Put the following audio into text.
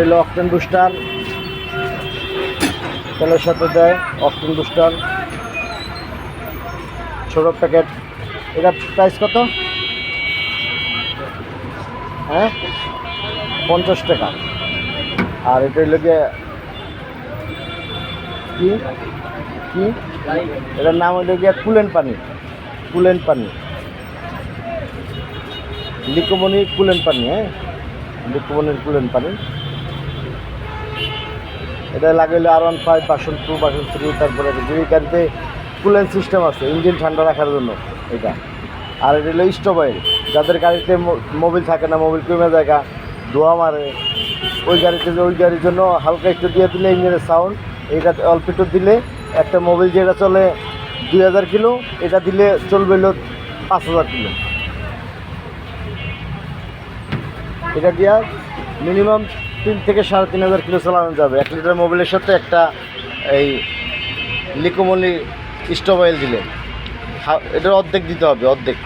এটা হলো octane booster. তেলের সাথে দেয় অক্টেন বুস্টার। ছোট প্যাকেট। এটা প্রাইস কত? হ্যাঁ? পঞ্চাশ টাকা। আর এটা হলো গিয়ে কি? কি? এটার নাম হলো গিয়ে কুলেন পানি। কুলেন পানি। লিকোমনি কুলেন পানি হ্যাঁ? লিকোমনির কুলেন পানি। এটা লাগাইলে আর ওয়ান ফাইভ বাসন টু বাসন থ্রি তারপরে দুই গাড়িতে কুলেন সিস্টেম আছে ইঞ্জিন ঠান্ডা রাখার জন্য এটা। আর এটা হলো স্টোভ অয়েল যাদের গাড়িতে মোবিল থাকে না মোবিল কমে জায়গা ধোয়া মারে, ওই গাড়িতে ওই গাড়ির জন্য হালকা একটু দিয়ে দিলে ইঞ্জিনের সাউন্ড এটা অল্প একটু দিলে একটা মোবিল যেটা চলে দুই হাজার কিলো, এটা দিলে চলবে হলো পাঁচ হাজার কিলো। এটা দিয়া মিনিমাম তিন থেকে সাড়ে তিন হাজার কিলো চালানো যাবে। এক লিটার মোবিলের সাথে একটা এই লিকোমলি স্টোভ অয়েল দিলে। এটার অর্ধেক দিতে হবে, অর্ধেক।